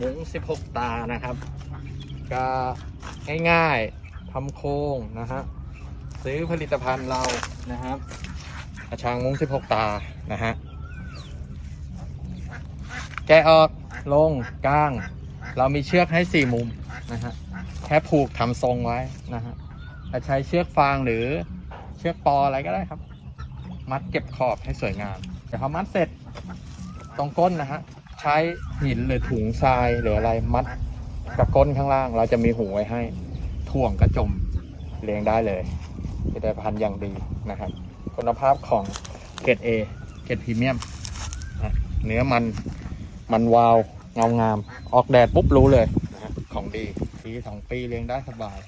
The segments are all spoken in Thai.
มุ้ง16 ตานะครับ ก็ง่ายๆทำโครงนะฮะซื้อผลิตภัณฑ์เรานะครับกระชังมุ้ง 16 ตานะฮะแกะออกลงกลาง เรามีเชือกให้ 4 มุมนะฮะแค่ผูกทำทรงไว้นะฮะจะใช้เชือกฟางหรือเชือกปออะไรก็ได้ครับ มัดเก็บขอบให้สวยงาม เดี๋ยวพอมัดเสร็จตรงก้นนะฮะ ช้หินหรือถุงทรายหรืออะไรมัดกับก้นข้างล่าง เราจะมีหูไว้ให้ถ่วงกระจมเลี้ยงได้เลยผลิตภัณฑ์อย่างดีนะครับ คุณภาพของเกรด A เกรดพรีเมียมเนื้อมันมันวาวเงางาม ออกแดดปุ๊บรู้เลยนะของดีปีสองปีเลี้ยงได้สบาย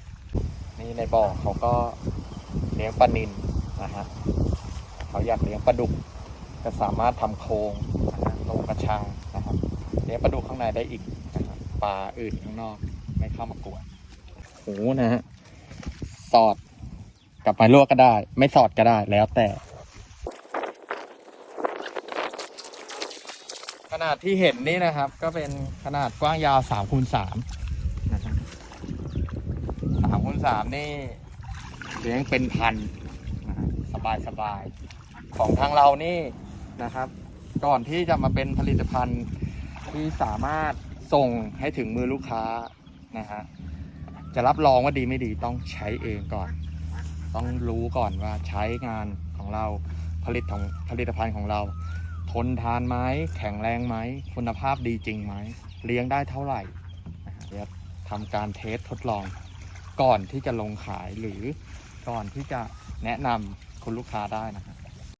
นี่ในบ่อเขาก็เลี้ยงปลานินนะฮะเขาอยากเลี้ยงปลาดุกก็สามารถทำโครงนะฮะลงกระชัง ปลาดุกข้างในได้อีกนะครับปลาอื่นข้างนอกไม่เข้ามากวนหูนะฮะสอดกับไม้ลวกก็ได้ ไม่สอดก็ได้แล้วแต่ ขนาดที่เห็นนี่นะครับ ก็เป็นขนาดกว้างยาวสามคูณสามนะครับสามคูณสามนี่เลี้ยงเป็นพันนะฮะสบายสบายๆของทางเรานี่นะครับ ก่อนที่จะมาเป็นผลิตภัณฑ์ ที่สามารถส่งให้ถึงมือลูกค้านะฮะจะรับรองว่าดีไม่ดีต้องใช้เองก่อน ต้องรู้ก่อนว่าใช้งานของเราผลิตของผลิตภัณฑ์ของเรา ทนทานไหมแข็งแรงไหมคุณภาพดีจริงไหมเลี้ยงได้เท่าไหร่เดี๋ยวทำการเทสทดลองก่อนที่จะลงขายหรือก่อนที่จะแนะนำคุณลูกค้าได้นะครับ